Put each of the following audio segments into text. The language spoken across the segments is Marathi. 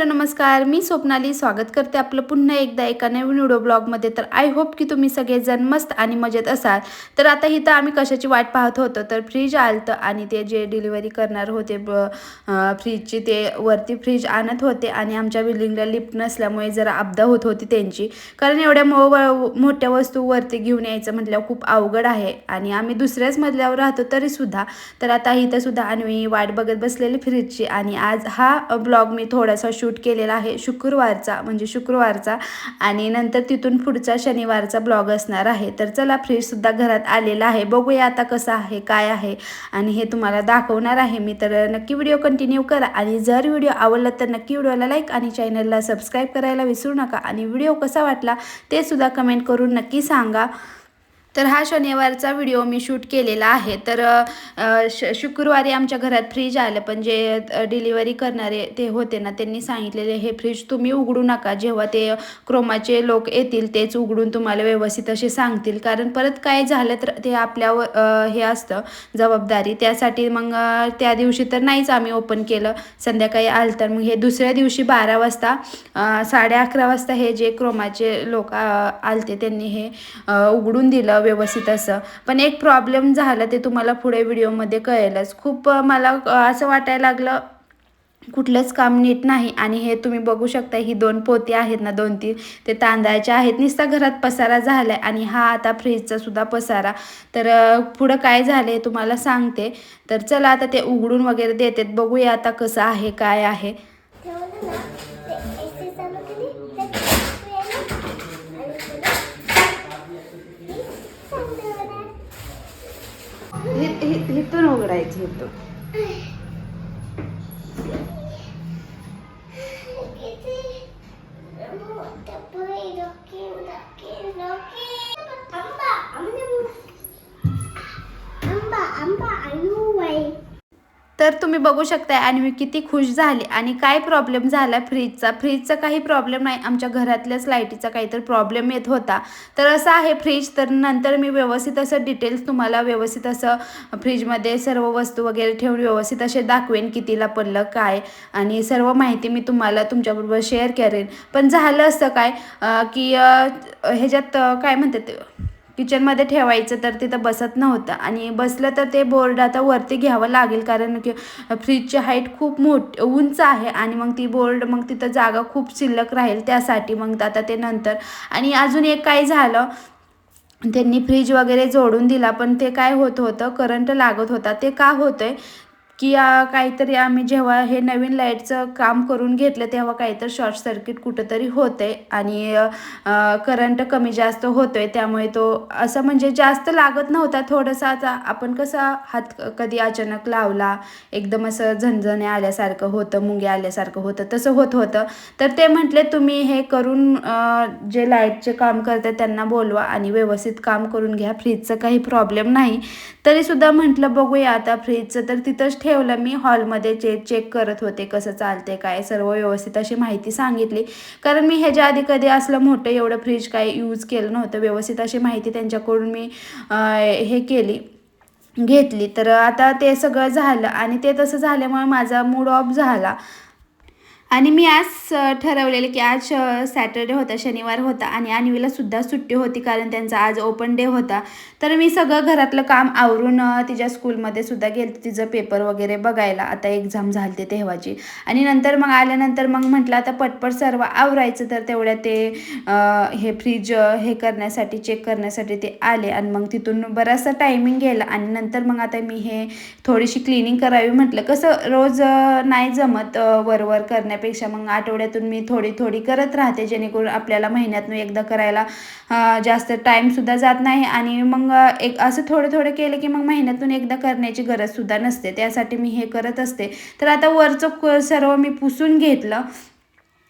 हॅलो नमस्कार. मी स्वप्नाली. स्वागत करते आपलं पुन्हा एकदा एका नवीन व्हिडिओ ब्लॉगमध्ये. तर आय होप की तुम्ही सगळेजण मस्त आणि मजेत असाल. तर आता इथं आम्ही कशाची वाट पाहत होतो? तर फ्रीज आलतं आणि ते जे डिलिव्हरी करणार होते ब फ्रीजची ते वरती फ्रीज आणत होते आणि आमच्या बिल्डिंगला लिफ्ट नसल्यामुळे जरा अपदा होत होती त्यांची. कारण एवढ्या मो मोठ्या वस्तू वरती घेऊन यायचं म्हटल्यावर खूप अवघड आहे आणि आम्ही दुसऱ्याच मजल्यावर राहतो तरीसुद्धा. तर आता इथंसुद्धा आणि वाट बघत बसलेली फ्रीजची आणि आज हा ब्लॉग मी थोडासा शूट केलेला आहे शुक्रवारचा म्हणजे शुक्रवारचा आणि नंतर तिथून पुढचा शनिवारचा ब्लॉग असणार आहे. तर चला फ्रीजसुद्धा घरात आलेला आहे. बघूया आता कसं आहे काय आहे आणि हे तुम्हाला दाखवणार आहे मी. तर नक्की व्हिडिओ कंटिन्यू करा आणि जर व्हिडिओ आवडला तर नक्की व्हिडिओला लाईक आणि चॅनलला सबस्क्राईब करायला विसरू नका. आणि व्हिडिओ कसा वाटला ते सुद्धा कमेंट करून नक्की सांगा. तर हा शनिवारचा व्हिडिओ मी शूट केलेला आहे. तर श शुक्रवारी आमच्या घरात फ्रीज आलं पण जे डिलिव्हरी करणारे ते होते ना त्यांनी सांगितलेले हे फ्रीज तुम्ही उघडू नका जेव्हा ते क्रोमाचे लोक येतील तेच उघडून तुम्हाला व्यवस्थित असे सांगतील. कारण परत काय झालं तर ते आपल्यावर हे असतं जबाबदारी. त्यासाठी मग त्या दिवशी तर नाहीच आम्ही ओपन केलं. संध्याकाळी आलं तर मग हे दुसऱ्या दिवशी बारा वाजता साडे अकरा वाजता हे जे क्रोमाचे लोक आलते त्यांनी हे उघडून दिलं. व्यवस्थित असं. पण एक प्रॉब्लेम झाला ते तुम्हाला पुढे व्हिडिओमध्ये कळेलच. खूप मला असं वाटायला लागलं कुठलंच काम नीट नाही. आणि हे तुम्ही बघू शकता ही दोन पोती आहेत ना दोन तीन ते तांदळाच्या आहेत. नुसता घरात पसारा झाला आहे आणि हा आता फ्रीजचा सुद्धा पसारा. तर पुढं काय झालं तुम्हाला सांगते. तर चला आता ते उघडून वगैरे देतात. बघूया आता कसं आहे काय आहे ठेवलं ना ते एसी चालू केली त्यात चाकू यायला आणि पुढे ही संपवणार. हे हे तर उघडायचं होतं. तर तुम्ही बघू शकताय आणि मी किती खुश झाले. आणि काय प्रॉब्लेम झाला? फ्रीजचा फ्रीजचा काही प्रॉब्लेम नाही. आमच्या घरातल्याच लाईटीचा काहीतरी प्रॉब्लेम येत होता. तर असं आहे फ्रीज तर नंतर मी व्यवस्थित असं डिटेल्स तुम्हाला व्यवस्थित असं फ्रीजमध्ये सर्व वस्तू वगैरे ठेवून व्यवस्थित असे दाखवेन कितीला पडलं काय. आणि सर्व माहिती मी तुम्हाला तुमच्याबरोबर शेअर करेन. पण झालं असं काय? की ह्याच्यात काय म्हणतात ते? किचनमध्ये ठेवायचं तर तिथं बसत नव्हतं. आणि बसलं तर ते बोर्ड आता वरती घ्यावं लागेल कारण की फ्रीजची हाईट खूप मोठ उंच आहे आणि मग ती बोर्ड मग तिथं जागा खूप शिल्लक राहील त्यासाठी मग आता ते नंतर. आणि अजून एक काय झालं त्यांनी फ्रीज वगैरे जोडून दिला पण ते काय होत होतं करंट लागत होता ते का होतंय? की काहीतरी आम्ही जेव्हा हे नवीन लाईटचं काम करून घेतलं तेव्हा काहीतरी शॉर्ट सर्किट कुठंतरी होते आणि करंट कमी जास्त होतोय. त्यामुळे तो असं म्हणजे जास्त लागत नव्हता थोडंसं आता. आपण कसा हात कधी अचानक लावला एकदम असं झणझणे आल्यासारखं होतं मुंगे आल्यासारखं होतं तसं होत होतं. तर ते म्हटले तुम्ही हे करून जे लाईटचे काम करते त्यांना बोलवा आणि व्यवस्थित काम करून घ्या. फ्रीजचं काही प्रॉब्लेम नाही. तरीसुद्धा म्हटलं बघूया आता फ्रीजचं तर तिथंच ठेवलं मी. हॉलमध्ये चे चेक करत होते कसं चालते काय सर्व व्यवस्थित अशी माहिती सांगितली. कारण मी ह्याच्या आधी कधी असलं मोठं एवढं फ्रीज काय यूज केलं नव्हतं. व्यवस्थित अशी माहिती त्यांच्याकडून मी हे केली घेतली. तर आता ते सगळं झालं आणि ते तसं झाल्यामुळे माझा मूड ऑफ झाला. आणि मी आज ठरवलेलं की आज सॅटर्डे होता शनिवार होता आणि अन्वीला सुद्धा सुट्टी होती कारण त्यांचा आज ओपन डे होता. तर मी सगळं घरातलं काम आवरून तिच्या स्कूलमध्ये सुद्धा गेले तिचं पेपर वगैरे बघायला. आता एक्झाम झाली ते तेव्हाची. आणि नंतर मग आल्यानंतर मग म्हटलं आता पटपट सर्व आवरायचं. तर तेवढ्या ते हे फ्रीज हे करण्यासाठी चेक करण्यासाठी ते आले आणि मग तिथून बराचसा टायमिंग गेला. आणि नंतर मग आता मी हे थोडीशी क्लिनिंग करावी म्हटलं. कसं रोज नाही जमत वरवर करण्या करण्यापेक्षा मग आठवड्यातून मी थोडी थोडी करत राहते जेणेकरून आपल्याला महिन्यातून एकदा करायला जास्त टाईमसुद्धा जात नाही. आणि मग एक असं थोडं थोडं केलं की मग महिन्यातून एकदा करण्याची गरजसुद्धा नसते. त्यासाठी मी हे करत असते. तर आता वरचं सर्व मी पुसून घेतलं.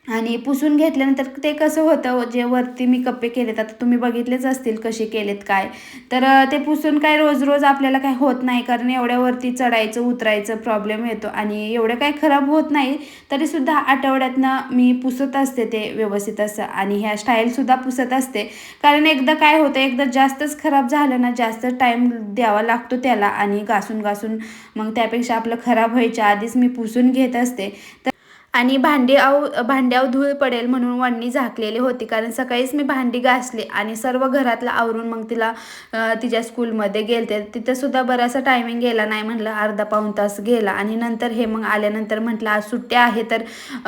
आणि पुसून घेतल्यानंतर ते कसं होतं जे वरती मी कप्पे केलेत आता तुम्ही बघितलेच असतील कसे केलेत काय. तर ते पुसून काय रोज रोज आपल्याला काय होत नाही कारण एवढ्यावरती चढायचं उतरायचं प्रॉब्लेम येतो. आणि एवढं काय खराब होत नाही तरीसुद्धा आठवड्यातनं मी पुसत असते ते व्यवस्थित असं. आणि ह्या स्टाईलसुद्धा पुसत असते. कारण एकदा काय होतं एकदा जास्तच खराब झालं ना जास्त टाईम द्यावा लागतो त्याला. आणि घासून घासून मग त्यापेक्षा आपलं खराब व्हायच्या आधीच मी पुसून घेत असते. तर आणि भांडी आव भांड्यावर धूळ पडेल म्हणून वडणी झाकलेली होती. कारण सकाळीच मी भांडी घासली आणि सर्व घरातलं आवरून मग तिला तिच्या स्कूलमध्ये गेलते. तिथंसुद्धा बराचसा टायमिंग गेला नाही म्हटलं अर्धा पाऊण तास गेला. आणि नंतर हे मग आल्यानंतर म्हटलं आज सुट्ट्या आहे तर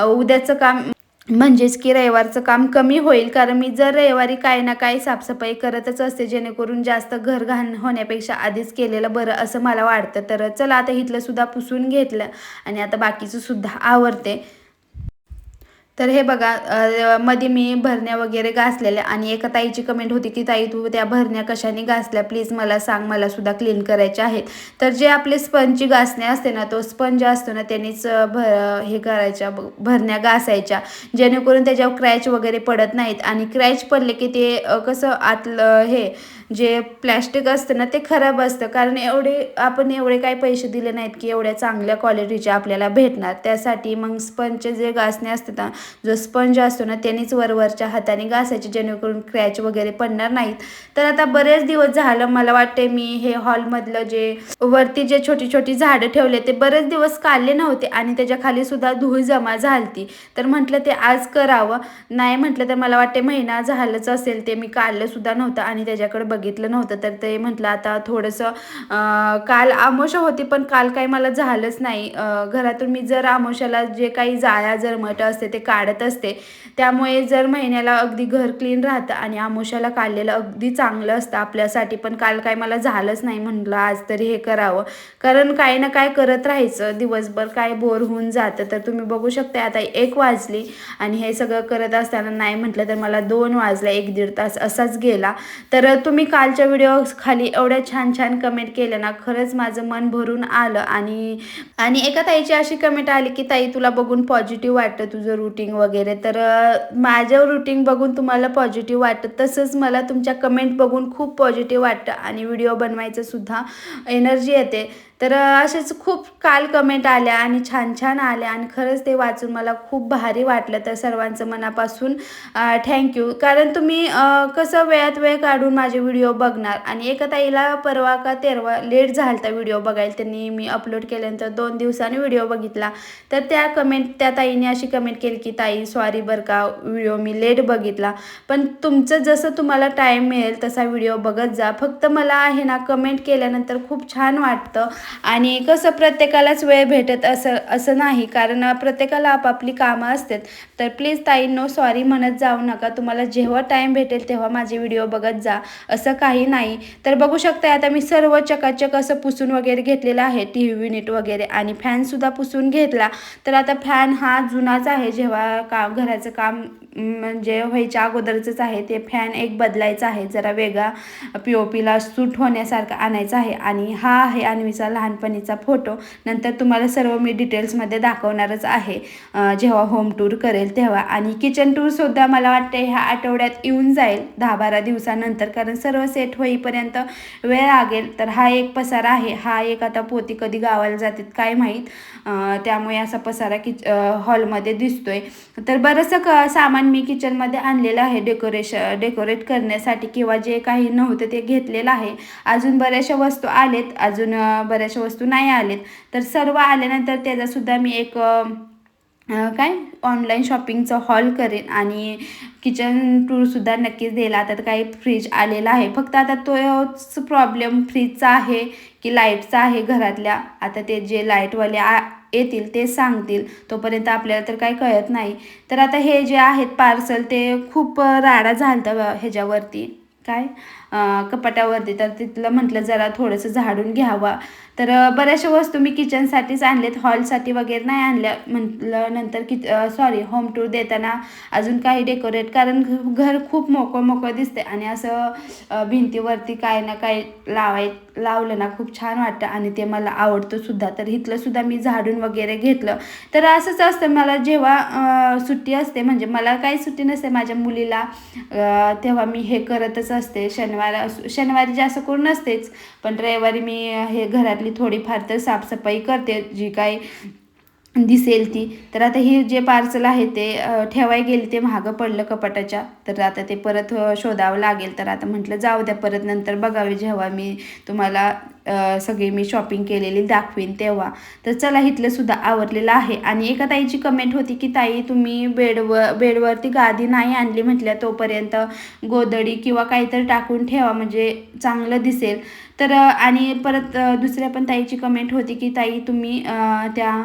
उद्याचं काम म्हणजेच की रविवारचं काम कमी होईल कारण मी जर रविवारी काही ना काही साफसफाई करतच असते जेणेकरून जास्त घर घाण होण्यापेक्षा आधीच केलेलं बरं असं मला वाटतं. तर चला आता इथलं सुद्धा पुसून घेतलं आणि आता बाकीचं सुद्धा आवडते तर हे बघा मध्ये मी भरण्या वगैरे घासलेल्या आणि एका ताईची कमेंट होती की ताई तू त्या भरण्या कशाने घासल्या? प्लीज मला सांग मला सुद्धा क्लीन करायच्या आहेत. तर जे आपले स्पंजची घासणे असते ना तो स्पंज असतो ना त्यांनीच भर हे करायच्या भरण्या घासायच्या. जेणेकरून त्याच्यावर क्रॅच वगैरे पडत नाहीत. आणि क्रॅच पडले की ते कसं आतलं हे जे प्लॅस्टिक असतं ना ते खराब असतं. कारण एवढे आपण एवढे काही पैसे दिले नाहीत की एवढ्या चांगल्या क्वालिटीचे आपल्याला भेटणार. त्यासाठी मग स्पंजचे जे घासणे असतात ना जो स्पंज असतो ना त्यांनीच वरवरच्या हाताने घासायचे जेणेकरून क्रॅच वगैरे पडणार नाहीत. तर आता बरेच दिवस झालं मला वाटते मी हे हॉलमधलं जे वरती जे छोटी छोटी झाडं ठेवले ते बरेच दिवस काढले नव्हते. आणि त्याच्याखाली सुद्धा धूळ जमा झालती. तर म्हटलं ते आज करावं. नाही म्हटलं तर मला वाटते महिना झालंच असेल ते मी काढलं सुद्धा नव्हतं. आणि त्याच्याकडे बघितलं नव्हतं. तर ते म्हटलं आता थोडंसं काल आमोशा होती पण काल काही मला झालंच नाही. घरातून मी जर आमोशाला जे काही जाळ्या जरमट असते ते काढत असते त्यामुळे जर महिन्याला अगदी घर क्लीन राहतं आणि आमोशाला काढलेलं अगदी चांगलं असतं आपल्यासाठी पण काल काय मला झालंच नाही म्हटलं आज तरी हे करावं. कारण काही ना काय करत राहायचं. दिवसभर काय बोर होऊन जातं. तर तुम्ही बघू शकता आता एक वाजली आणि हे सगळं करत असताना नाही म्हटलं तर मला दोन वाजला एक दीड तास असाच गेला. तर तुम्ही कालच्या व्हिडिओ खाली एवढ्या छान छान कमेंट केल्या ना खरंच माझं मन भरून आलं. आणि आणि एका ताईची अशी कमेंट आली की ताई तुला बघून पॉझिटिव्ह वाटतं तुझं रुटीन वगैरे. तर माझं रुटीन बघून तुम्हाला पॉझिटिव्ह वाटतं. तसंच मला तुमच्या कमेंट बघून खूप पॉझिटिव्ह वाटतं. आणि व्हिडिओ बनवायचं सुद्धा एनर्जी येते. तर असेच खूप काल कमेंट आल्या आणि छान छान आल्या आणि खरंच ते वाचून मला खूप भारी वाटलं तर सर्वांचं मनापासून. थँक्यू कारण तुम्ही कसं वेळात वेळ काढून माझे व्हिडिओ बघणार आणि एका ताईला परवा का तेरवा लेट झालता व्हिडिओ बघायला त्यांनी मी अपलोड केल्यानंतर दोन दिवसांनी व्हिडिओ बघितला. तर त्या कमेंट त्या ताईने अशी कमेंट केली की ताई सॉरी बरं का व्हिडिओ मी लेट बघितला. पण तुमचं जसं तुम्हाला टाईम मिळेल तसा व्हिडिओ बघत जा. फक्त मला आहे ना कमेंट केल्यानंतर खूप छान वाटतं आणि कसं प्रत्येकालाच वेळ भेटत असं असं नाही. कारण प्रत्येकाला आपापली कामं असतात. तर प्लीज ताई नो सॉरी म्हणत जाऊ नका. तुम्हाला जेव्हा टाईम भेटेल तेव्हा माझे व्हिडिओ बघत जा. असं काही नाही. तर बघू शकता आता मी सर्व चकाचक असं पुसून वगैरे घेतलेलं आहे टी व्ही युनिट वगैरे. आणि फॅनसुद्धा पुसून घेतला. तर आता फॅन हा जुनाच आहे. जेव्हा का घराचं काम म्हणजे व्हायच्या अगोदरचंच आहे. ते फॅन एक बदलायचा आहे. जरा वेगळा पी ओ पीला सूट होण्यासारखा आणायचा आहे. आणि हा आहे अन्वीचा लहानपणीचा फोटो. नंतर तुम्हाला सर्व मी डिटेल्समध्ये दाखवणारच आहे. जेव्हा होम टूर करेल तेव्हा. आणि किचन टूरसुद्धा मला वाटते ह्या आठवड्यात येऊन जाईल. दहा बारा दिवसानंतर. कारण सर्व सेट होईपर्यंत वेळ लागेल. तर हा एक पसारा आहे. हा एक आता पोती कधी गावाला जातात काय माहीत. त्यामुळे असा पसारा किच हॉलमध्ये दिसतोय. तर बरंचसं क सामान मी किचनमध्ये आणलेलं आहे. डेकोरेशन डेकोरेट करण्यासाठी किंवा जे काही नव्हतं ते घेतलेलं आहे. अजून बऱ्याचशा वस्तू आलेत. अजून बऱ्या बऱ्याचशा वस्तू नाही आलेत. तर सर्व आल्यानंतर त्याचासुद्धा मी एक काय? ऑनलाईन शॉपिंगचं हॉल करेन आणि किचन टूरसुद्धा नक्कीच देईल आता तर काही फ्रीज आलेला आहे. फक्त आता तोच प्रॉब्लेम फ्रीजचा आहे की लाईटचा आहे घरातल्या. आता ते जे लाईटवाले आ येतील ते सांगतील. तोपर्यंत आपल्याला तर काही कळत नाही. तर आता हे जे आहेत पार्सल ते खूप राडा झालता ह्याच्यावरती. काय? कपाटावरती तर तिथलं म्हटलं जरा थोडंसं झाडून घ्यावा. तर बऱ्याचशा वस्तू मी किचनसाठीच आणल्यात हॉलसाठी वगैरे नाही आणल्या. म्हटलं नंतर कि सॉरी होम टूर देताना अजून काही डेकोरेट कारण घर खूप मोकळं मोकळं दिसते आणि असं भिंतीवरती काय ना काय लावाय लावलं ना खूप छान वाटतं. आणि ते मला आवडतं सुद्धा. तर इथलं सुद्धा मी झाडून वगैरे घेतलं. तर असंच असतं मला जेव्हा सुट्टी असते म्हणजे मला काही सुट्टी नसते माझ्या मुलीला तेव्हा मी हे करतच असते. शनिवार असो- शनिवारी जास्त करून नसतेच. पण रविवारी मी हे घरातली थोडीफार तर साफसफाई करते. जी काही दिसेल ती. तर आता ही जे पार्सल आहे ते ठेवाय गेली ते महागं पडलं कपाटाच्या. तर आता ते परत शोधावं लागेल. तर आता म्हटलं जाऊ द्या परत नंतर बघावे. जेव्हा मी तुम्हाला सगळी मी शॉपिंग केलेली दाखवीन तेव्हा. तर चला इथलं सुद्धा आवरलेलं आहे. आणि एका ताईची कमेंट होती की ताई तुम्ही बेडवर बेडवरती गादी नाही आणली म्हटल्या तोपर्यंत गोदडी किंवा काहीतरी टाकून ठेवा म्हणजे चांगलं दिसेल. तर आणि परत दुसऱ्या पण ताईची कमेंट होती की ताई तुम्ही त्या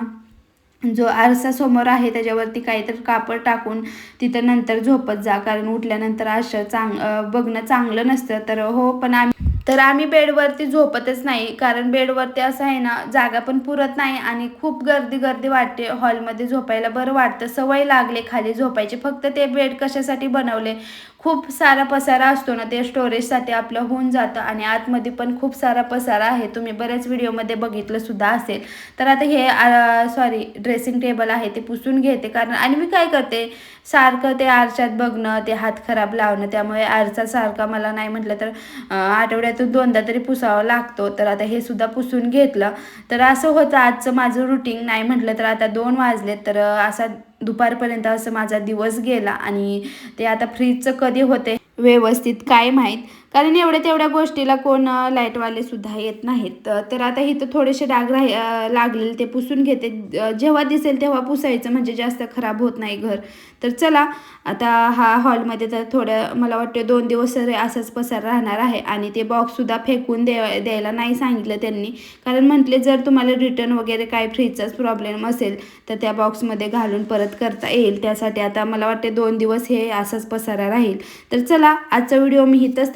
जो आरसा समोर आहे त्याच्यावरती काहीतरी कापड टाकून तिथं नंतर झोपत जा. कारण उठल्यानंतर असं चांग बघणं चांगलं नसतं. तर हो पण आम्ही तर आम्ही बेडवरती झोपतच नाही. कारण बेडवरती असं आहे ना जागा पण पुरत नाही आणि खूप गर्दी गर्दी वाटते. हॉलमध्ये झोपायला बरं वाटतं. सवय लागले खाली झोपायची. फक्त ते बेड कशासाठी बनवले? खूप सारा पसारा असतो ना ते स्टोरेजसाठी आपलं होऊन जातं आणि आतमध्ये पण खूप सारा पसारा आहे. तुम्ही बऱ्याच व्हिडिओमध्ये बघितलं सुद्धा असेल. तर आता हे सॉरी ड्रेसिंग टेबल आहे ते पुसून घेते. कारण आणि मी काय करते सारखं ते आरशात बघणं ते हात खराब लावणं त्यामुळे आरसा सारखा मला नाही म्हटलं तर आठवड्यातून दोनदा तरी पुसावा लागतो. तर आता हे सुद्धा पुसून घेतलं. तर असं होतं आजचं माझं रुटीन नाही म्हटलं तर आता दोन वाजले तर असा दुपारपर्यंत असं माझा दिवस गेला आणि ते आता फ्रीजचं कधी होते व्यवस्थित काय माहीत. कारण एवढ्या तेवढ्या गोष्टीला कोण लाईटवालेसुद्धा येत नाहीत. तर आता इथं थोडेसे डाग राहि लागलेले ते पुसून घेते. जेव्हा दिसेल तेव्हा पुसायचं म्हणजे जास्त खराब होत नाही घर. तर चला आता हा हॉलमध्ये तर थोडं मला वाटतं दोन दिवस तरी असंच पसार राहणार आहे. आणि ते बॉक्ससुद्धा फेकून दे द्यायला नाही सांगितलं त्यांनी. कारण म्हटले जर तुम्हाला रिटर्न वगैरे काय फ्रीजचाच प्रॉब्लेम असेल तर त्या बॉक्समध्ये घालून परत करता येईल. त्यासाठी आता मला वाटते दोन दिवस हे असंच पसारा राहील. तर चला आजचा व्हिडिओ मी इथंच